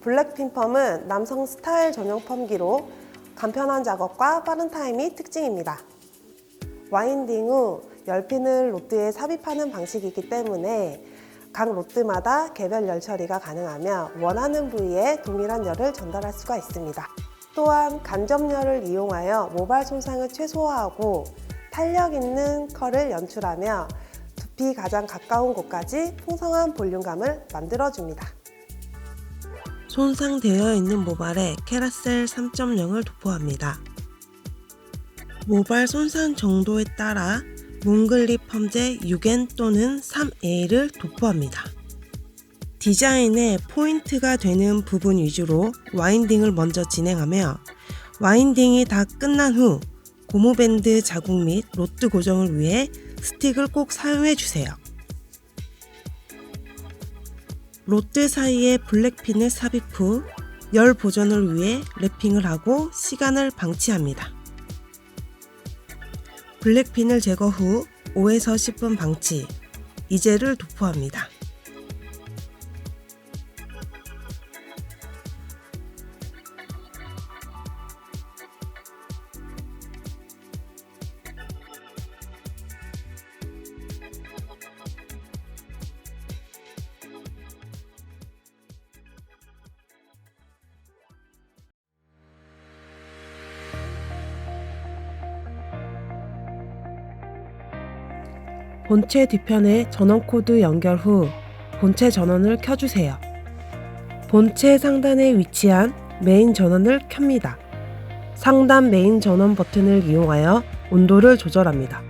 블랙핀 펌은 남성 스타일 전용 펌기로 간편한 작업과 빠른 타임이 특징입니다. 와인딩 후 열핀을 로드에 삽입하는 방식이기 때문에 각 로드마다 개별 열 처리가 가능하며 원하는 부위에 동일한 열을 전달할 수가 있습니다. 또한 간접열을 이용하여 모발 손상을 최소화하고 탄력 있는 컬을 연출하며 두피 가장 가까운 곳까지 풍성한 볼륨감을 만들어줍니다. 손상되어 있는 모발에 캐라셀 3.0을 도포합니다. 모발 손상 정도에 따라 뭉글립 펌제 6N 또는 3A를 도포합니다. 디자인에 포인트가 되는 부분 위주로 와인딩을 먼저 진행하며 와인딩이 다 끝난 후 고무밴드 자국 및 로트 고정을 위해 스틱을 꼭 사용해 주세요. 로트 사이에 블랙핀을 삽입 후 열 보존을 위해 랩핑을 하고 시간을 방치합니다. 블랙핀을 제거 후 5에서 10분 방치, 이젤을 도포합니다. 본체 뒤편에 전원 코드 연결 후 본체 전원을 켜주세요. 본체 상단에 위치한 메인 전원을 켭니다. 상단 메인 전원 버튼을 이용하여 온도를 조절합니다.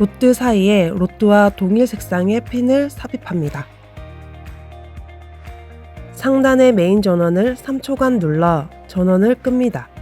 로드 사이에 로드와 동일 색상의 핀을 삽입합니다. 상단의 메인 전원을 3초간 눌러 전원을 끕니다.